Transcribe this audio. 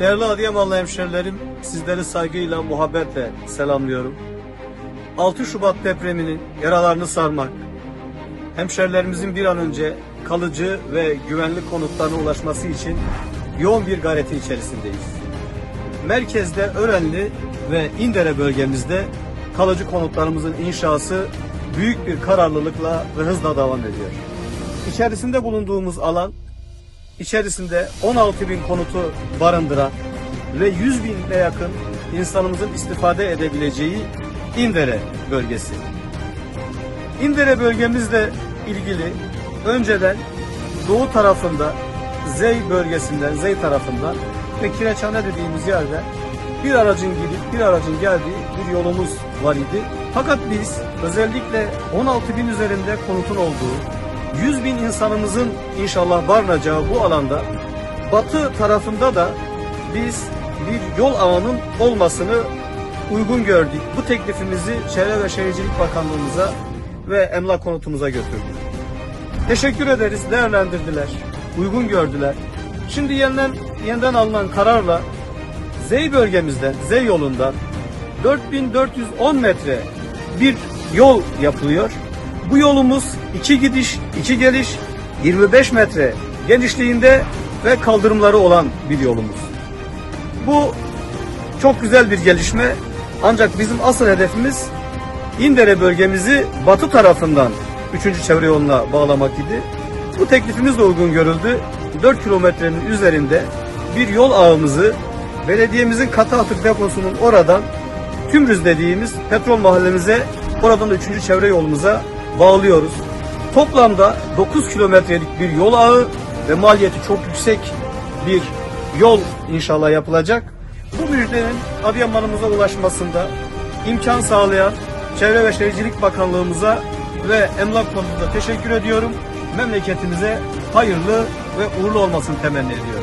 Değerli Adıyamanlı hemşerilerim, sizleri saygıyla, muhabbetle selamlıyorum. 6 Şubat depreminin yaralarını sarmak, hemşerilerimizin bir an önce kalıcı ve güvenli konutlarına ulaşması için yoğun bir gayreti içerisindeyiz. Merkezde Örenli ve İndere bölgemizde kalıcı konutlarımızın inşası büyük bir kararlılıkla ve hızla devam ediyor. İçerisinde bulunduğumuz alan içerisinde 16 bin konutu barındıran ve 100 binle yakın insanımızın istifade edebileceği İndere bölgesi. İndere bölgemizle ilgili önceden doğu tarafında Zey bölgesinden, Zey tarafından ve Kireçhane dediğimiz yerde bir aracın gidip bir aracın geldiği bir yolumuz var idi. Fakat biz özellikle 16 bin üzerinde konutun olduğu, 100 bin insanımızın inşallah barınacağı bu alanda batı tarafında da biz bir yol ağının olmasını uygun gördük. Bu teklifimizi Çevre ve Şehircilik Bakanlığımıza ve Emlak Konutumuza götürdük. Teşekkür ederiz, değerlendirdiler, uygun gördüler. Şimdi yeniden, yeniden alınan kararla Zey bölgemizden, Zey yolundan 4410 metre bir yol yapılıyor. Bu yolumuz iki gidiş, iki geliş, 25 metre genişliğinde ve kaldırımları olan bir yolumuz. Bu çok güzel bir gelişme. Ancak bizim asıl hedefimiz İndere bölgemizi batı tarafından 3. çevre yoluna bağlamak idi. Bu teklifimiz de uygun görüldü. 4 kilometrenin üzerinde bir yol ağımızı belediyemizin katı atık deposunun oradan Tümrüz dediğimiz petrol mahallemize oradan da 3. çevre yolumuza bağlıyoruz. Toplamda 9 kilometrelik bir yol ağı ve maliyeti çok yüksek bir yol inşallah yapılacak. Bu müjdenin Adıyaman'ımıza ulaşmasında imkan sağlayan Çevre ve Şehircilik Bakanlığımıza ve Emlak Konusunda teşekkür ediyorum. Memleketimize hayırlı ve uğurlu olmasını temenni ediyorum.